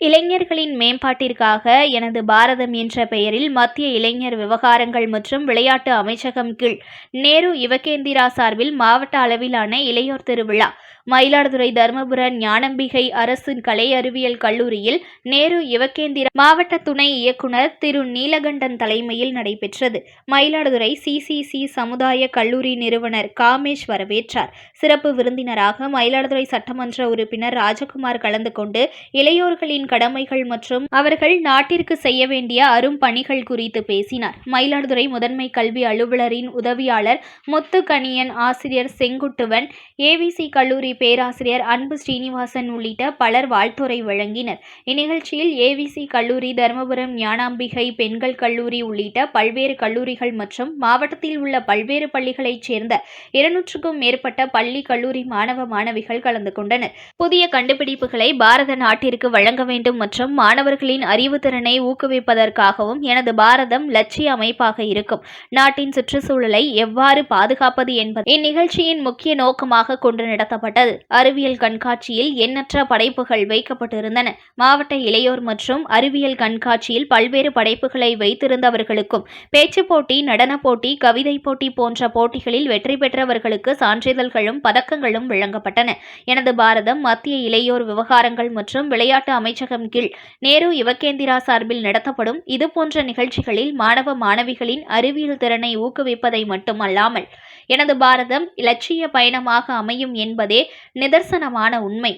இளைஞர்களின் மேம்பாட்டிற்காக எனது பாரதம் என்ற பெயரில் மத்திய இளைஞர் விவகாரங்கள் மற்றும் விளையாட்டு அமைச்சகம் கீழ் நேரு யுவகேந்திரா சார்பில் மாவட்ட அளவிலான இளையோர் திருவிழா. மயிலாடுதுறை தருமபுர ஞானம்பிகை அரசு கலை அறிவியல் கல்லூரியில் நேரு யுவகேந்திரா மாவட்ட துணை இயக்குனர் திரு நீலகண்டன் தலைமையில் நடைபெற்றது. மயிலாடுதுறை சிசிசி சமுதாய கல்லூரி நிறுவனர் காமேஷ் வரவேற்றார். சிறப்பு விருந்தினராக மயிலாடுதுறை சட்டமன்ற உறுப்பினர் ராஜகுமார் கலந்து கொண்டு இளையோர்களின் கடமைகள் மற்றும் அவர்கள் நாட்டிற்கு செய்ய வேண்டிய அரும் பணிகள் குறித்து பேசினார். மயிலாடுதுறை முதன்மை கல்வி அலுவலரின் உதவியாளர் முத்துக்கணியன் ஆசிரியர் செங்குட்டுவன் ஏவிசி கல்லூரி பேராசிரியர் அன்பு ஸ்ரீனிவாசன் உள்ளிட்ட பலர் வாழ்த்துரை வழங்கினர். இந்நிகழ்ச்சியில் ஏவிசி கல்லூரி தருமபுரம் ஞானாம்பிகை பெண்கள் கல்லூரி உள்ளிட்ட பல்வேறு கல்லூரிகள் மற்றும் மாவட்டத்தில் உள்ள பல்வேறு பள்ளிகளைச் சேர்ந்த இருநூற்றுக்கும் மேற்பட்ட பள்ளி கல்லூரி மாணவ மாணவிகள் கலந்து கொண்டனர். புதிய கண்டுபிடிப்புகளை பாரத நாட்டிற்கு வழங்க வேண்டும் மற்றும் மாணவர்களின் அறிவுத்திறனை ஊக்குவிப்பதற்காகவும் எனது பாரதம் லட்சிய அமைப்பாக இருக்கும். நாட்டின் சுற்றுச்சூழலை எவ்வாறு பாதுகாப்பது என்பது இந்நிகழ்ச்சியின் முக்கிய நோக்கமாக கொண்டு நடத்தப்பட்டது. அறிவியல் கண்காட்சியில் எண்ணற்ற படைப்புகள் வைக்கப்பட்டிருந்தன. மாவட்ட இளையோர் மற்றும் அறிவியல் கண்காட்சியில் பல்வேறு படைப்புகளை வைத்திருந்தவர்களுக்கும் பேச்சு போட்டி நடனப் போட்டி கவிதை போட்டி போன்ற போட்டிகளில் வெற்றி பெற்றவர்களுக்கு சான்றிதழ்களும் பதக்கங்களும் வழங்கப்பட்டன. எனது பாரதம் மத்திய இளையோர் விவகாரங்கள் மற்றும் விளையாட்டு அமைச்சகம் கீழ் நேரு யுவகேந்திரா சார்பில் நடத்தப்படும் இதுபோன்ற நிகழ்ச்சிகளில் மாணவ மாணவிகளின் அறிவியல் திறனை ஊக்குவிப்பதை மட்டுமல்லாமல் எனது பாரதம் இலட்சிய பயணமாக அமையும் என்பதே நிதர்சனமான உண்மை.